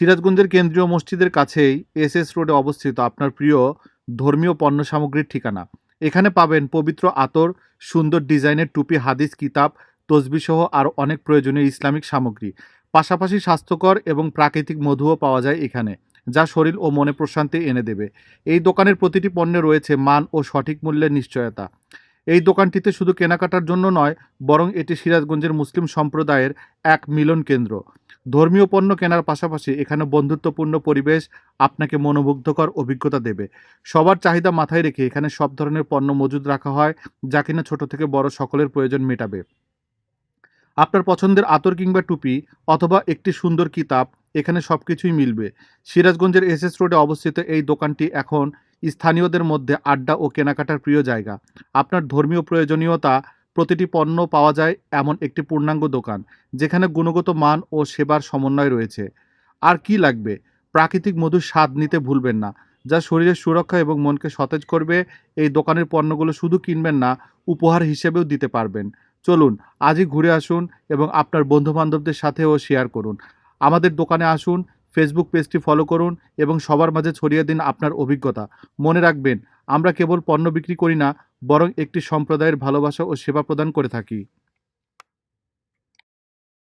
সিরাজগঞ্জের কেন্দ্রীয় মসজিদের কাছেই এস এস রোডে অবস্থিত আপনার প্রিয় ধর্মীয় পণ্য সামগ্রীর ঠিকানা। এখানে পাবেন পবিত্র আতর, সুন্দর ডিজাইনের টুপি, হাদিস, কিতাব তসবিসহ আর অনেক প্রয়োজনীয় ইসলামিক সামগ্রী। পাশাপাশি স্বাস্থ্যকর এবং প্রাকৃতিক মধুও পাওয়া যায় এখানে, যা শরীর ও মনে প্রশান্তি এনে দেবে। এই দোকানের প্রতিটি পণ্যে রয়েছে মান ও সঠিক মূল্যের নিশ্চয়তা। এই দোকানটিতে শুধু কেনাকাটার জন্য নয়, বরং এটি সিরাজগঞ্জের মুসলিম সম্প্রদায়ের এক মিলন কেন্দ্র। ধর্মীয় পণ্য কেনার পাশাপাশি এখানে বন্ধুত্বপূর্ণ পরিবেশ আপনাকে মনোমুগ্ধকর অভিজ্ঞতা দেবে। সবার চাহিদা মাথায় রেখে এখানে সব ধরনের পণ্য মজুদ রাখা হয়, যা কিনা ছোট থেকে বড় সকলের প্রয়োজন মেটাবে। আপনার পছন্দের আতর কিংবা টুপি অথবা একটি সুন্দর কিতাব, এখানে সব কিছুই মিলবে। সিরাজগঞ্জের এস এস রোডে অবস্থিত এই দোকানটি এখন স্থানীয়দের মধ্যে আড্ডা ও কেনাকাটার প্রিয় জায়গা। আপনার ধর্মীয় প্রয়োজনীয়তা প্রতিটি পণ্য পাওয়া যায় এমন একটি পূর্ণাঙ্গ দোকান, যেখানে গুণগত মান ও সেবার সমন্বয় রয়েছে। আর কি লাগবে? প্রাকৃতিক মধুর স্বাদ নিতে ভুলবেন না, যা শরীরের সুরক্ষা এবং মনকে সতেজ করবে। এই দোকানের পণ্যগুলো শুধু কিনবেন না, উপহার হিসেবেও দিতে পারবেন। চলুন, আজই ঘুরে আসুন এবং আপনার বন্ধুবান্ধবদের সাথেও শেয়ার করুন। আমাদের দোকানে আসুন ফেসবুক পেজটি ফলো করুন এবং সবার মাঝে ছড়িয়ে দিন আপনার অভিজ্ঞতা। মনে রাখবেন, আমরা কেবল পণ্য বিক্রি করি না বরং একটি সম্প্রদায়ের ভালোবাসা ও সেবা প্রদান করে থাকি।